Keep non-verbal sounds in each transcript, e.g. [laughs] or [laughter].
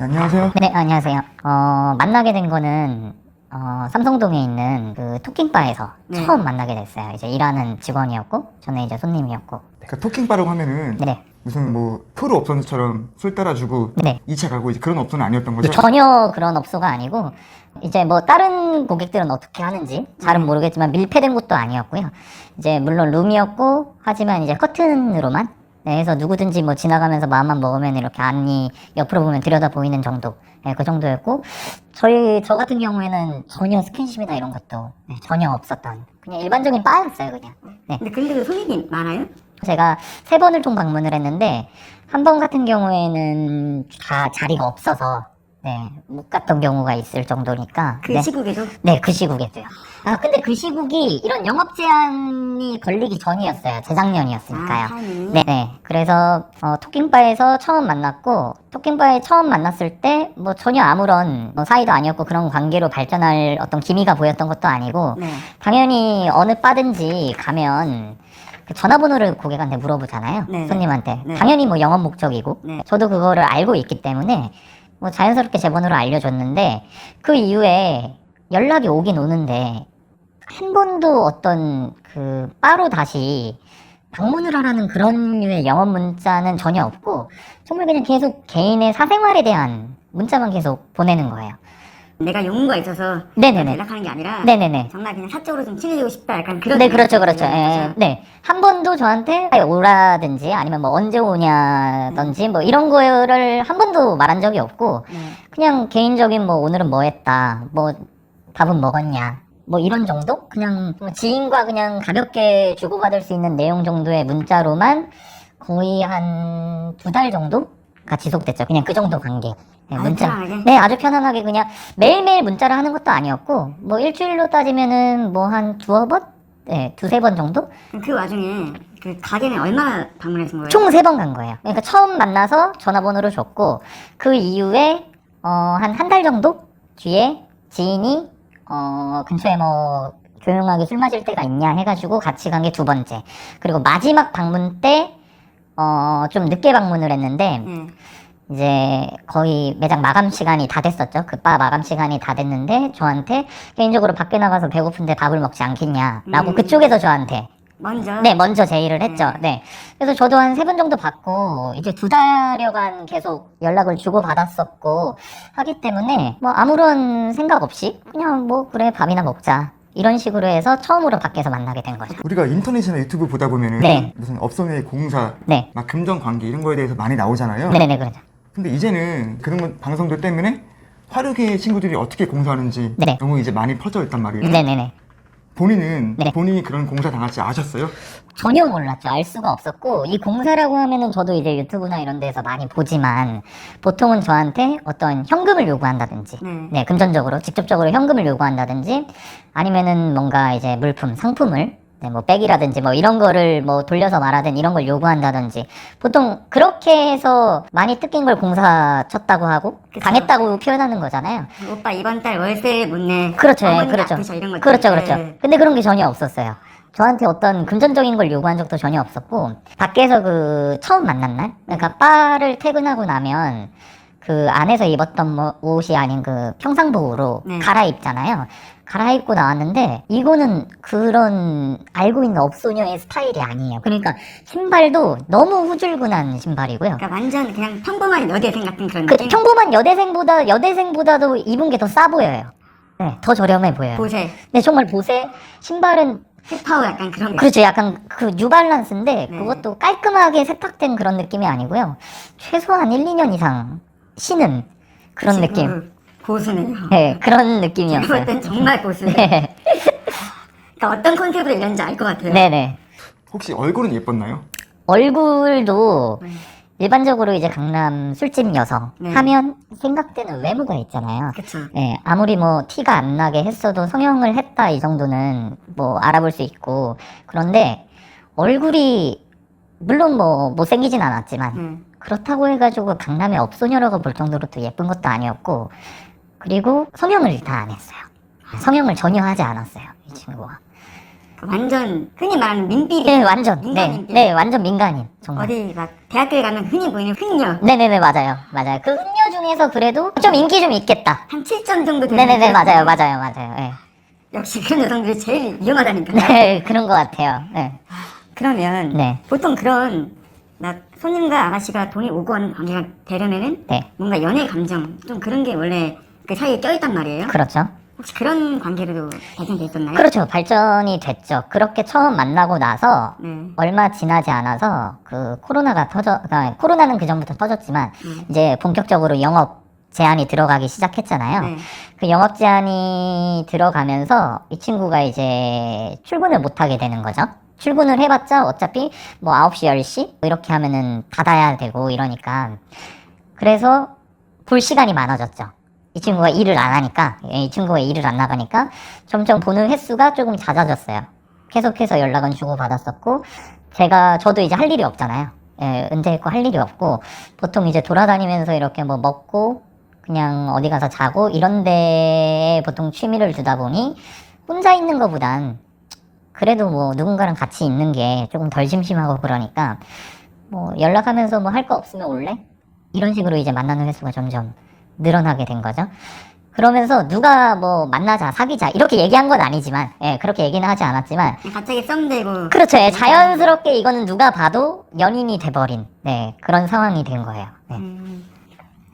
네, 안녕하세요. 네, 안녕하세요. 어, 만나게 된 거는 어, 삼성동에 있는 그 토킹바에서 네. 처음 만나게 됐어요. 이제 일하는 직원이었고 저는 이제 손님이었고. 그러니까 토킹바라고 하면은 네. 무슨 뭐 프로 업소처럼 술 따라주고 네. 2차 가고 이제 그런 업소는 아니었던 거죠? 전혀 그런 업소가 아니고 이제 뭐 다른 고객들은 어떻게 하는지 잘은 모르겠지만 밀폐된 곳도 아니었고요. 이제 물론 룸이었고 하지만 이제 커튼으로만 네, 해서 누구든지 뭐 지나가면서 마음만 먹으면 이렇게 안이 옆으로 보면 들여다 보이는 정도 네, 그 정도였고 저희 저 같은 경우에는 전혀 스킨십이나 이런 것도 네, 전혀 없었던 그냥 일반적인 바였어요 그냥 네. 근데 근데도 손님이 많아요? 제가 세 번을 총 방문을 했는데 한 번 같은 경우에는 다 자리가 없어서 네, 못 갔던 경우가 있을 정도니까 그 네. 시국에도 네, 그 시국에도요. 아, 근데 그 시국이 이런 영업 제한이 걸리기 전이었어요. 재작년이었으니까요. 아? 네, 네. 그래서 어, 토킹바에서 처음 만났고 토킹바에 처음 만났을 때 뭐 전혀 아무런 뭐 사이도 아니었고 그런 관계로 발전할 어떤 기미가 보였던 것도 아니고 네. 당연히 어느 바든지 가면 그 전화번호를 고객한테 물어보잖아요. 네, 네. 손님한테. 네. 당연히 뭐 영업 목적이고. 네. 저도 그거를 알고 있기 때문에 뭐 자연스럽게 제 번호를 알려줬는데 그 이후에 연락이 오긴 오는데 한 번도 어떤 그 바로 다시 방문을 하라는 그런 류의 영업 문자는 전혀 없고 정말 그냥 계속 개인의 사생활에 대한 문자만 계속 보내는 거예요. 내가 용무가 있어서 네네네. 연락하는 게 아니라 네네네. 정말 그냥 사적으로 좀 친해지고 싶다 약간 그런 네, 그렇죠. 그렇죠. 예, 네. 한 번도 저한테 오라든지 아니면 뭐 언제 오냐든지 뭐 이런 거를 한 번도 말한 적이 없고 네. 그냥 개인적인 뭐 오늘은 뭐 했다, 뭐 밥은 먹었냐, 뭐 이런 정도? 그냥 뭐 지인과 그냥 가볍게 주고받을 수 있는 내용 정도의 문자로만 거의 한 두 달 정도가 지속됐죠. 그냥 그 정도 관계. 네, 아주 편안하게? 네, 아주 편안하게 그냥 매일매일 문자를 하는 것도 아니었고 뭐 일주일로 따지면은 뭐 한 두어 번? 네, 두세 번 정도? 그 와중에 그 가게는 얼마나 방문하신 거예요? 총 세 번 간 거예요. 그러니까 처음 만나서 전화번호를 줬고 그 이후에 어, 한 한 달 정도 뒤에 지인이 어, 근처에 뭐 조용하게 술 마실 때가 있냐 해가지고 같이 간 게 두 번째. 그리고 마지막 방문 때 어, 좀 늦게 방문을 했는데 네. 이제 거의 매장 마감 시간이 다 됐었죠. 그 바 마감 시간이 다 됐는데 저한테 개인적으로 밖에 나가서 배고픈데 밥을 먹지 않겠냐라고 음. 그쪽에서 저한테 먼저 네, 먼저 제의를 했죠. 네. 그래서 저도 한 세 번 정도 받고, 이제 두 달여간 계속 연락을 주고 받았었고, 하기 때문에, 뭐, 아무런 생각 없이, 그냥 뭐, 그래, 밥이나 먹자. 이런 식으로 해서 처음으로 밖에서 만나게 된 거죠. 우리가 인터넷이나 유튜브 보다 보면은 네. 무슨 업소 내 공사, 네. 막 금전 관계 이런 거에 대해서 많이 나오잖아요. 네네네, 그러죠. 근데 이제는 그런 건 방송들 때문에 화류계 친구들이 어떻게 공사하는지 네. 너무 이제 많이 퍼져 있단 말이에요. 네네네. 본인은 네. 본인이 그런 공사 당할지 아셨어요? 전혀 몰랐죠. 알 수가 없었고, 이 공사라고 하면은 저도 이제 유튜브나 이런 데서 많이 보지만, 보통은 저한테 어떤 현금을 요구한다든지, 네. 네, 금전적으로, 직접적으로 현금을 요구한다든지, 아니면은 뭔가 이제 물품, 상품을, 네, 뭐 백이라든지 뭐 이런 거를 뭐 돌려서 말하든 이런 걸 요구한다든지, 보통 그렇게 해서 많이 뜯긴 걸 공사 쳤다고 하고, 그쵸. 당했다고 표현하는 거잖아요. 오빠 이번 달 월세 못 내. 그렇죠, 예, 그렇죠. 그렇죠, 그렇죠. 네. 근데 그런 게 전혀 없었어요. 저한테 어떤 금전적인 걸 요구한 적도 전혀 없었고, 밖에서 그 처음 만난 날, 그러니까 바를 퇴근하고 나면 그 안에서 입었던 뭐 옷이 아닌 그 평상복으로 네. 갈아입잖아요. 갈아입고 나왔는데 이거는 그런 알고 있는 업소녀의 스타일이 아니에요. 그러니까 신발도 너무 후줄근한 신발이고요. 그러니까 완전 그냥 평범한 여대생 같은 그런 그 느낌. 평범한 여대생보다 여대생보다도 입은 게 더 싸 보여요. 네, 더 저렴해 보여요. 보세, 네, 정말 보세 신발은 힙하우 약간 그런 거. 그렇죠. 약간 그 뉴발란스인데 네. 그것도 깔끔하게 세탁된 그런 느낌이 아니고요. 최소한 1, 2년 이상 신은 그런 느낌. 고수네요. 네, 그런 느낌이었어요. 땐 정말 고수. 네, 그러니까 어떤 컨셉으로 이런지 알 것 같아요. 네, 네. 혹시 얼굴은 예뻤나요? 얼굴도 네. 일반적으로 이제 강남 술집 여성 네. 하면 생각되는 외모가 있잖아요. 그쵸. 네, 아무리 뭐 티가 안 나게 했어도 성형을 했다 이 정도는 뭐 알아볼 수 있고 그런데 얼굴이 물론 뭐 못생기진 않았지만 네. 그렇다고 해가지고 강남의 업소녀라고 볼 정도로 또 예쁜 것도 아니었고 그리고 성형을 다 안 했어요. 성형을 전혀 하지 않았어요 이 친구가. 그 완전 흔히 말하는 민삐리. 네 완전 네, 민간인. 네 완전 민간인 정말. 어디 막 대학교에 가면 흔히 보이는 흔녀. 네네네 맞아요 맞아요 그 흔녀 중에 중에서 그래도 좀 인기 좀 있겠다. 한 7점 정도 되는 네네네, 맞아요, 여성. 맞아요, 맞아요. 예. 역시 그런 여성들이 제일 위험하다니까. 네, 그런 것 같아요. 네. 그러면 네. 보통 그런 막 손님과 아가씨가 돈이 오고 하는 관계가 되려면은 네. 뭔가 연애 감정 좀 그런 게 원래 그 사이에 껴있단 말이에요. 그렇죠. 혹시 그런 관계로도 발전돼 있었나요? 그렇죠. 발전이 됐죠. 그렇게 처음 만나고 나서 네. 얼마 지나지 않아서 그 코로나가 터져, 아, 코로나는 그 전부터 터졌지만 음. 이제 본격적으로 영업 제한이 들어가기 시작했잖아요. 네. 그 영업 제한이 들어가면서 이 친구가 이제 출근을 못 하게 되는 거죠. 출근을 해봤자 어차피 뭐 9시, 10시 이렇게 하면은 닫아야 되고 이러니까 그래서 볼 시간이 많아졌죠. 이 친구가 일을 안 하니까 예, 이 친구가 일을 안 나가니까 점점 보는 횟수가 조금 잦아졌어요. 계속해서 연락은 주고 받았었고 제가 저도 이제 할 일이 없잖아요. 예, 은퇴했고 할 일이 없고 보통 이제 돌아다니면서 이렇게 뭐 먹고 그냥 어디 가서 자고 이런 데에 보통 취미를 두다 보니 혼자 있는 것보단 그래도 뭐 누군가랑 같이 있는 게 조금 덜 심심하고 그러니까 뭐 연락하면서 뭐 할 거 없으면 올래? 이런 식으로 이제 만나는 횟수가 점점 늘어나게 된 거죠. 그러면서 누가 뭐 만나자, 사귀자 이렇게 얘기한 건 아니지만, 예, 그렇게 얘기는 하지 않았지만, 갑자기 썸되고 그렇죠. 예, 자연스럽게 이거는 누가 봐도 연인이 돼버린, 네, 그런 상황이 된 거예요. 네. 음,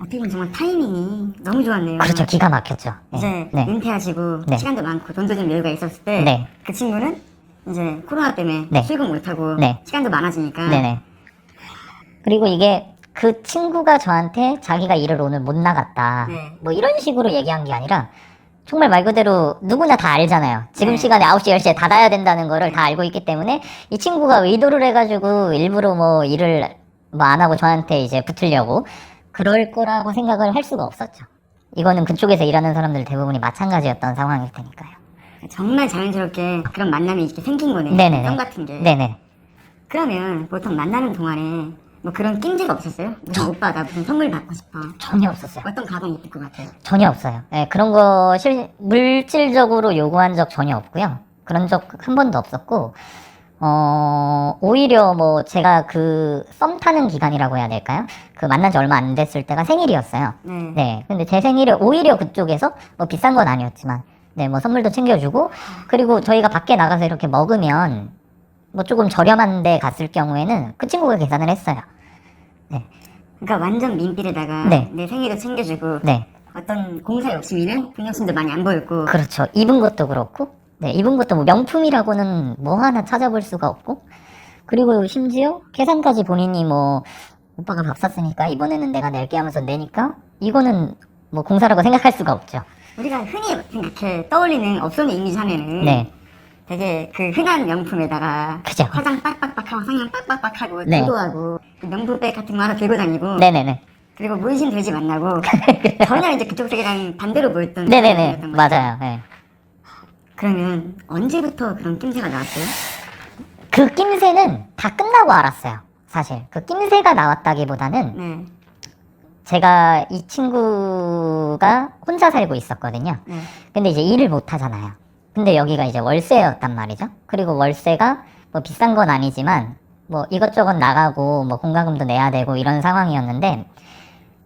어떻게 보면 정말 타이밍이 너무 좋았네요. 그렇죠. 기가 막혔죠. 네. 이제 네. 은퇴하시고 네. 시간도 많고 돈도 좀 여유가 있었을 때 그 네. 친구는 이제 코로나 때문에 네. 출근 못하고 네. 시간도 많아지니까 네네. 그리고 이게 그 친구가 저한테 자기가 일을 오늘 못 나갔다. 네. 뭐 이런 식으로 얘기한 게 아니라 정말 말 그대로 누구나 다 알잖아요. 지금 네. 시간에 9시, 10시에 닫아야 된다는 거를 다 알고 있기 때문에 이 친구가 의도를 해가지고 일부러 뭐 일을 뭐 안 하고 저한테 이제 붙으려고 그럴 거라고 생각을 할 수가 없었죠. 이거는 그쪽에서 일하는 사람들 대부분이 마찬가지였던 상황일 테니까요. 정말 자연스럽게 그런 만남이 이렇게 생긴 거네. 네네네. 썸 같은 게. 네네. 그러면 보통 만나는 동안에 뭐 그런 낌새가 없었어요? 무슨 오빠 나 무슨 선물 받고 싶어. 전혀 없었어요. 어떤 가방 입을 것 같아요? 전혀 없어요. 예, 그런 거 실, 물질적으로 요구한 적 전혀 없고요. 그런 적 한 번도 없었고, 어, 오히려 뭐 제가 그 썸 타는 기간이라고 해야 될까요? 그 만난 지 얼마 안 됐을 때가 생일이었어요. 네. 네. 근데 제 생일에 오히려 그쪽에서 뭐 비싼 건 아니었지만, 네, 뭐 선물도 챙겨주고, 그리고 저희가 밖에 나가서 이렇게 먹으면 뭐 조금 저렴한 데 갔을 경우에는 그 친구가 계산을 했어요. 그러니까 완전 민필에다가 네. 내 생일도 챙겨주고 네. 어떤 공사 욕심이는 그 욕심도 많이 안 보였고 그렇죠. 입은 것도 그렇고, 네, 입은 것도 뭐 명품이라고는 뭐 하나 찾아볼 수가 없고, 그리고 심지어 계산까지 본인이 뭐, 오빠가 밥 샀으니까 이번에는 내가 낼게 하면서 내니까, 이거는 뭐 공사라고 생각할 수가 없죠. 우리가 흔히 생각해 떠올리는 업소미 이미지 하면은 네. 되게 그 흔한 명품에다가 그죠. 화장 빡빡빡하고 성형 빡빡빡하고 네. 도도하고 그 명품백 같은 거 하나 들고 다니고 네네네. 그리고 문신 돼지 만나고 [laughs] 전혀 이제 그쪽 세계랑 반대로 보였던 네네네. 거죠. 맞아요. 네. 그러면 언제부터 그런 낌새가 나왔어요? 그 낌새는 다 끝나고 알았어요. 사실. 그 낌새가 나왔다기보다는 네. 제가 이 친구가 혼자 살고 있었거든요. 네. 근데 이제 일을 못 하잖아요. 근데 여기가 이제 월세였단 말이죠. 그리고 월세가 뭐 비싼 건 아니지만 뭐 이것저것 나가고 뭐 공과금도 내야 되고 이런 상황이었는데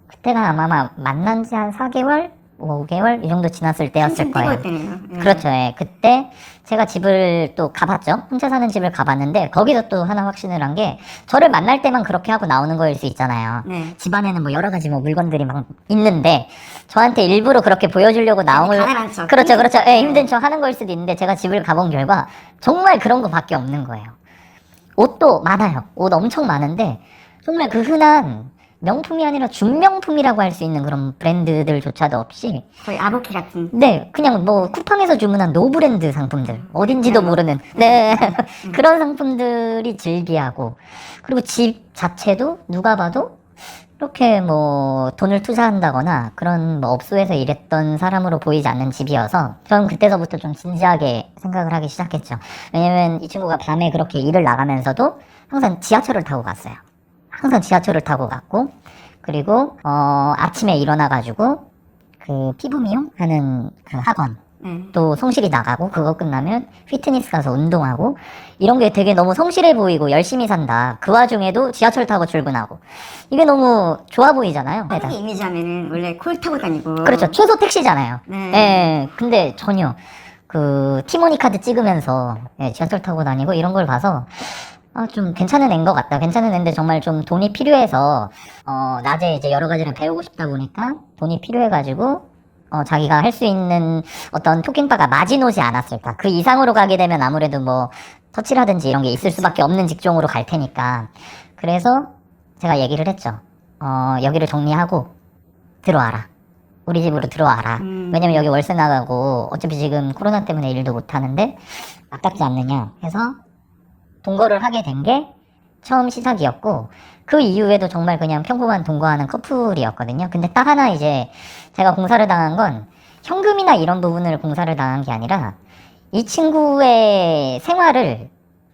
그때가 아마 마- 만난 지 한 4개월, 5개월 이 정도 지났을 때였을 거예요. 네. 그렇죠. 예. 그때 제가 집을 또 가봤죠. 혼자 사는 집을 가봤는데 거기서 또 하나 확신을 한 게 저를 만날 때만 그렇게 하고 나오는 거일 수 있잖아요. 네. 집안에는 뭐 여러 가지 뭐 물건들이 막 있는데 저한테 일부러 그렇게 보여주려고 나온 가난한 척. 그렇죠, 그렇죠. 예, 네. 힘든 척 하는 거일 수도 있는데 제가 집을 가본 결과 정말 그런 거밖에 없는 거예요. 옷도 많아요. 옷 엄청 많은데 정말 그 흔한 명품이 아니라 준명품이라고 할 수 있는 그런 브랜드들조차도 없이 거의 아보키 같은. 네, 그냥 뭐 쿠팡에서 주문한 노브랜드 상품들 어딘지도 모르는 네 [laughs] 그런 상품들이 즐비하고 그리고 집 자체도 누가 봐도 이렇게 뭐 돈을 투자한다거나 그런 뭐 업소에서 일했던 사람으로 보이지 않는 집이어서 저는 그때서부터 좀 진지하게 생각을 하기 시작했죠. 왜냐면 이 친구가 밤에 그렇게 일을 나가면서도 항상 지하철을 타고 갔어요. 항상 지하철을 타고 갔고 그리고 어 아침에 일어나 가지고 그 피부 미용 하는 그 학원 네. 또 성실히 나가고 그거 끝나면 피트니스 가서 운동하고 이런 게 되게 너무 성실해 보이고 열심히 산다. 그 와중에도 지하철 타고 출근하고 이게 너무 좋아 보이잖아요. 빠르게 이미지 하면은 원래 콜 타고 다니고. 그렇죠. 최소 택시잖아요. 네. 예. 근데 전혀 그 티모니 카드 찍으면서 예, 지하철 타고 다니고 이런 걸 봐서 아, 좀 괜찮은 애인 것 같다. 괜찮은 애인데 정말 좀 돈이 필요해서 어, 낮에 이제 여러 가지를 배우고 싶다 보니까 돈이 필요해가지고 어, 자기가 할 수 있는 어떤 토킹바가 마지노지 않았을까. 그 이상으로 가게 되면 아무래도 뭐 터치라든지 이런 게 있을 수밖에 없는 직종으로 갈 테니까. 그래서 제가 얘기를 했죠. 어, 여기를 정리하고 들어와라. 우리 집으로 들어와라. 음. 왜냐면 여기 월세 나가고 어차피 지금 코로나 때문에 일도 못 하는데 아깝지 않느냐 해서 동거를 하게 된 게 처음 시작이었고 그 이후에도 정말 그냥 평범한 동거하는 커플이었거든요. 근데 딱 하나 이제 제가 공사를 당한 건 현금이나 이런 부분을 공사를 당한 게 아니라 이 친구의 생활을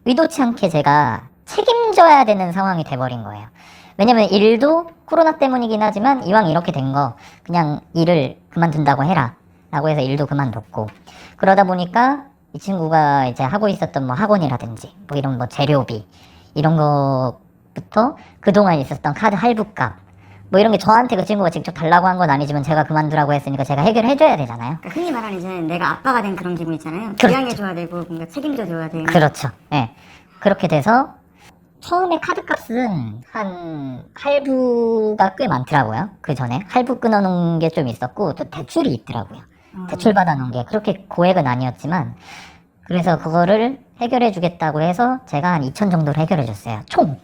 의도치 않게 제가 책임져야 되는 상황이 돼버린 거예요. 왜냐면 일도 코로나 때문이긴 하지만 이왕 이렇게 된 거 그냥 일을 그만둔다고 해라 라고 해서 일도 그만뒀고 그러다 보니까 이 친구가 이제 하고 있었던 뭐 학원이라든지 뭐 이런 뭐 재료비 이런 거부터 그동안 있었던 카드 할부값 뭐 이런 게 저한테 그 친구가 직접 달라고 한 건 아니지만 제가 그만두라고 했으니까 제가 해결을 해줘야 되잖아요. 그러니까 흔히 말하는 이제 내가 아빠가 된 그런 기분 있잖아요. 그렇죠. 부양해 줘야 되고 뭔가 책임져 줘야 되고. 그렇죠. 예. 그렇게 돼서 처음에 카드값은 한 할부가 꽤 많더라고요. 그 전에 할부 끊어놓은 게 좀 있었고 또 대출이 있더라고요. 대출 받아 놓은 게 그렇게 고액은 아니었지만 그래서 그거를 해결해 주겠다고 해서 제가 한 2천 정도를 해결해 줬어요. 총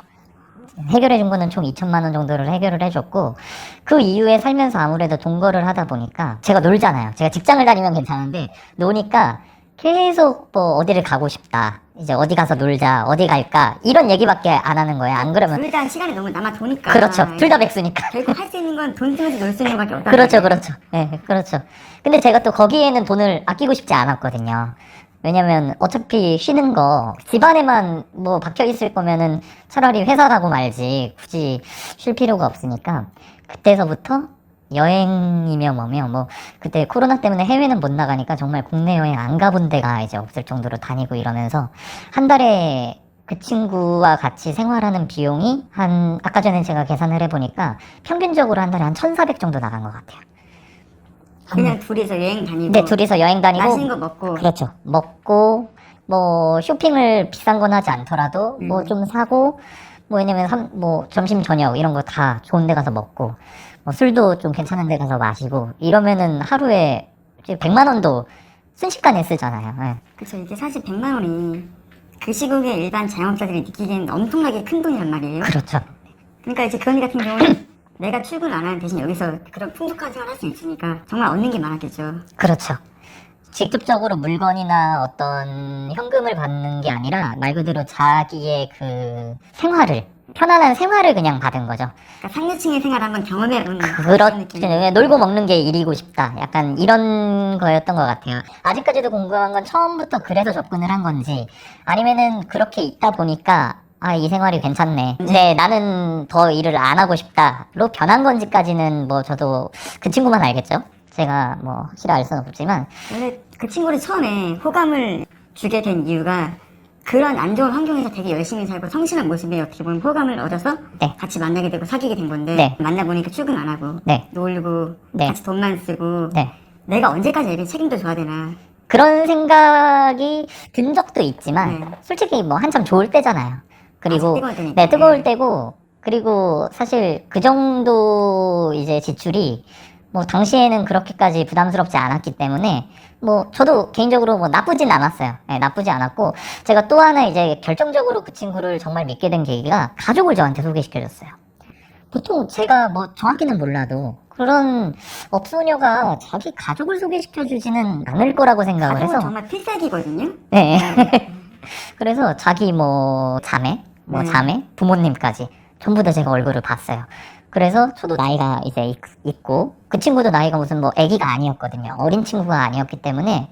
해결해 준 거는 총 2천만 원 정도를 해결을 해줬고 그 이후에 살면서 아무래도 동거를 하다 보니까 제가 놀잖아요. 제가 직장을 다니면 괜찮은데 노니까 계속 뭐 어디를 가고 싶다. 이제 어디 가서 놀자. 어디 갈까. 이런 얘기밖에 안 하는 거예요. 안 그러면 둘 다 시간이 너무 남아 도니까. 그렇죠. 둘 다 백수니까. 결국 할 수 있는 건 돈 쓰면서 놀 수 있는 것밖에 없다. 그렇죠, 그렇죠. 예, 그렇죠. 근데 제가 또 거기에는 돈을 아끼고 싶지 않았거든요. 왜냐면 어차피 쉬는 거 집안에만 뭐 박혀 있을 거면은 차라리 회사 가고 말지 굳이 쉴 필요가 없으니까 그때서부터 여행이며 뭐며 뭐 그때 코로나 때문에 해외는 못 나가니까 정말 국내 여행 안 가본 데가 이제 없을 정도로 다니고 이러면서 한 달에 그 친구와 같이 생활하는 비용이 한 아까 전에 제가 계산을 해보니까 평균적으로 한 달에 한 1,400 정도 나간 것 같아요. 그냥 둘이서 여행 다니고. 네, 둘이서 여행 다니고 맛있는 거 먹고. 그렇죠. 먹고 뭐 쇼핑을 비싼 건 하지 않더라도 음. 뭐좀 사고 뭐 왜냐면 삼, 뭐 점심 저녁 이런 거 다 좋은 데 가서 먹고 뭐 술도 좀 괜찮은 데 가서 마시고 이러면은 하루에 이제 100만 원도 순식간에 쓰잖아요. 예. 그렇죠. 이게 사실 100만 원이 그 시국에 일반 자영업자들이 느끼기에는 엄청나게 큰 돈이란 말이에요. 그렇죠. 그러니까 이제 그 언니 같은 경우는 [clears throat] 내가 출근 안 하는 대신 여기서 그런 풍족한 생활 할 수 있으니까 정말 얻는 게 많았겠죠. 그렇죠. 직접적으로 물건이나 어떤 현금을 받는 게 아니라 말 그대로 자기의 그 생활을 편안한 생활을 그냥 받은 거죠. 그러니까 상류층의 생활 한번 경험해 본 그렇죠. 느낌. 그냥 놀고 먹는 게 일이고 싶다. 약간 이런 거였던 것 같아요. 아직까지도 궁금한 건 처음부터 그래서 접근을 한 건지 아니면은 그렇게 있다 보니까 아, 이 생활이 괜찮네. 이제 나는 더 일을 안 하고 싶다로 변한 건지까지는 뭐 저도 그 친구만 알겠죠. 제가 뭐 확실히 알 수는 없지만 원래 그 친구를 처음에 호감을 주게 된 이유가 그런 안 좋은 환경에서 되게 열심히 살고 성실한 모습에 어떻게 보면 호감을 얻어서 네. 같이 만나게 되고 사귀게 된 건데 네. 만나보니까 출근 안 하고 네. 놀고 네. 같이 돈만 쓰고 네. 내가 언제까지 애를 책임져 줘야 되나 그런 생각이 든 적도 있지만 네. 솔직히 뭐 한참 좋을 때잖아요. 그리고 아직 뜨거울. 네 뜨거울 네. 때고 그리고 사실 그 정도 이제 지출이 뭐 당시에는 그렇게까지 부담스럽지 않았기 때문에 뭐 저도 개인적으로 뭐 나쁘진 않았어요. 네, 나쁘지 않았고 제가 또 하나 이제 결정적으로 그 친구를 정말 믿게 된 계기가 가족을 저한테 소개시켜줬어요. 보통 제가 뭐 정확히는 몰라도 그런 업소녀가 자기 가족을 소개시켜주지는 않을 거라고 생각을 해서 정말 필살기거든요 네. [laughs] 그래서 자기 뭐 자매, 뭐 네. 자매, 부모님까지 전부 다 제가 얼굴을 봤어요. 그래서 저도 나이가 이제 있- 있고 그 친구도 나이가 무슨 뭐 아기가 아니었거든요. 어린 친구가 아니었기 때문에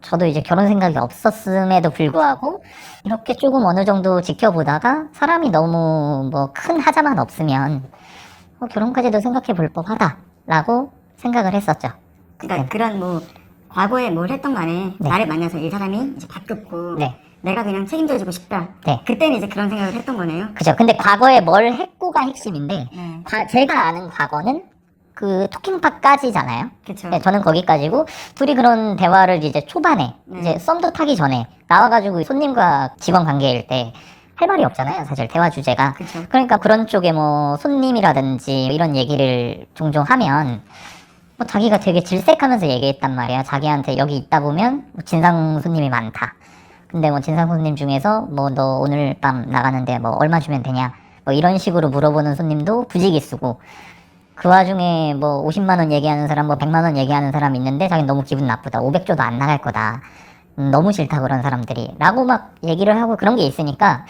저도 이제 결혼 생각이 없었음에도 불구하고 이렇게 조금 어느 정도 지켜보다가 사람이 너무 뭐 큰 하자만 없으면 어, 결혼까지도 생각해 볼 법하다라고 생각을 했었죠. 그러니까 그런 뭐 과거에 뭘 했던 간에 네. 나를 만나서 이 사람이 이제 바뀌었고 네. 내가 그냥 책임져주고 싶다. 네. 그때는 이제 그런 생각을 했던 거네요. 그죠. 근데 과거에 뭘 했고가 핵심인데, 네. 과- 제가 아는 과거는 그 토킹파까지잖아요. 그쵸. 네, 저는 거기까지고 둘이 그런 대화를 이제 초반에 네. 이제 썸도 타기 전에 나와가지고 손님과 직원 관계일 때 할 말이 없잖아요. 사실 대화 주제가. 그쵸. 그러니까 그런 쪽에 뭐 손님이라든지 이런 얘기를 종종 하면 뭐 자기가 되게 질색하면서 얘기했단 말이야. 자기한테 여기 있다 보면 뭐 진상 손님이 많다. 근데 뭐 진상 손님 중에서 뭐 너 오늘 밤 나가는데 뭐 얼마 주면 되냐. 뭐 이런 식으로 물어보는 손님도 부지기수고 그 와중에 뭐 50만 원 얘기하는 사람 뭐 100만 원 얘기하는 사람 있는데 자기 너무 기분 나쁘다. 500조도 안 나갈 거다. 음, 너무 싫다 그런 사람들이 라고 막 얘기를 하고 그런 게 있으니까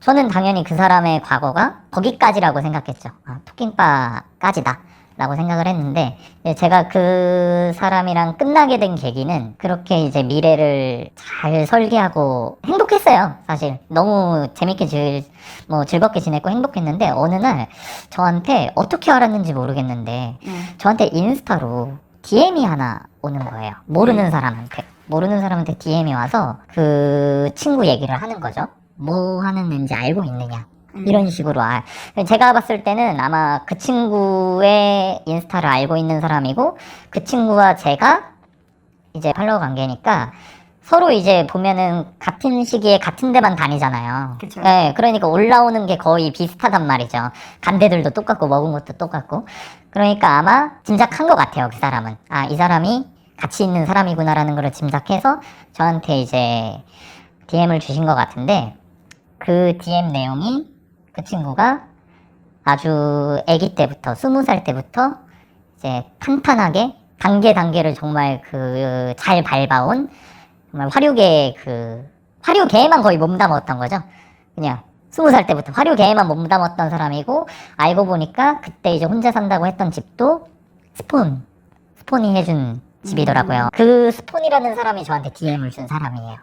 저는 당연히 그 사람의 과거가 거기까지라고 생각했죠. 아, 토킹바까지다. 라고 생각을 했는데, 이제 제가 그 사람이랑 끝나게 된 계기는 그렇게 이제 미래를 잘 설계하고 행복했어요, 사실. 너무 재밌게 즐, 뭐 즐겁게 지냈고 행복했는데, 어느 날 저한테 어떻게 알았는지 모르겠는데, 네. 저한테 인스타로 DM이 하나 오는 거예요. 모르는 사람한테. 모르는 사람한테 DM이 와서 그 친구 얘기를 하는 거죠. 뭐 하는 애인지 알고 있느냐. 이런 식으로 아 제가 봤을 때는 아마 그 친구의 인스타를 알고 있는 사람이고 그 친구와 제가 이제 팔로워 관계니까 서로 이제 보면은 같은 시기에 같은 데만 다니잖아요. 그쵸. 예, 그러니까 올라오는 게 거의 비슷하단 말이죠. 간대들도 똑같고 먹은 것도 똑같고. 그러니까 아마 짐작한 것 같아요. 그 사람은. 아, 이 사람이 같이 있는 사람이구나라는 걸 짐작해서 저한테 이제 DM을 주신 것 같은데 그 DM 내용이 그 친구가 아주 아기 때부터 스무 살 때부터 이제 탄탄하게 단계 단계를 정말 그 잘 밟아온 정말 화류계 그 화류계에만 거의 몸담았던 거죠. 그냥 스무 살 때부터 화류계에만 몸담았던 사람이고 알고 보니까 그때 이제 혼자 산다고 했던 집도 스폰 스폰이 해준 집이더라고요. 그 스폰이라는 사람이 저한테 DM을 준 사람이에요.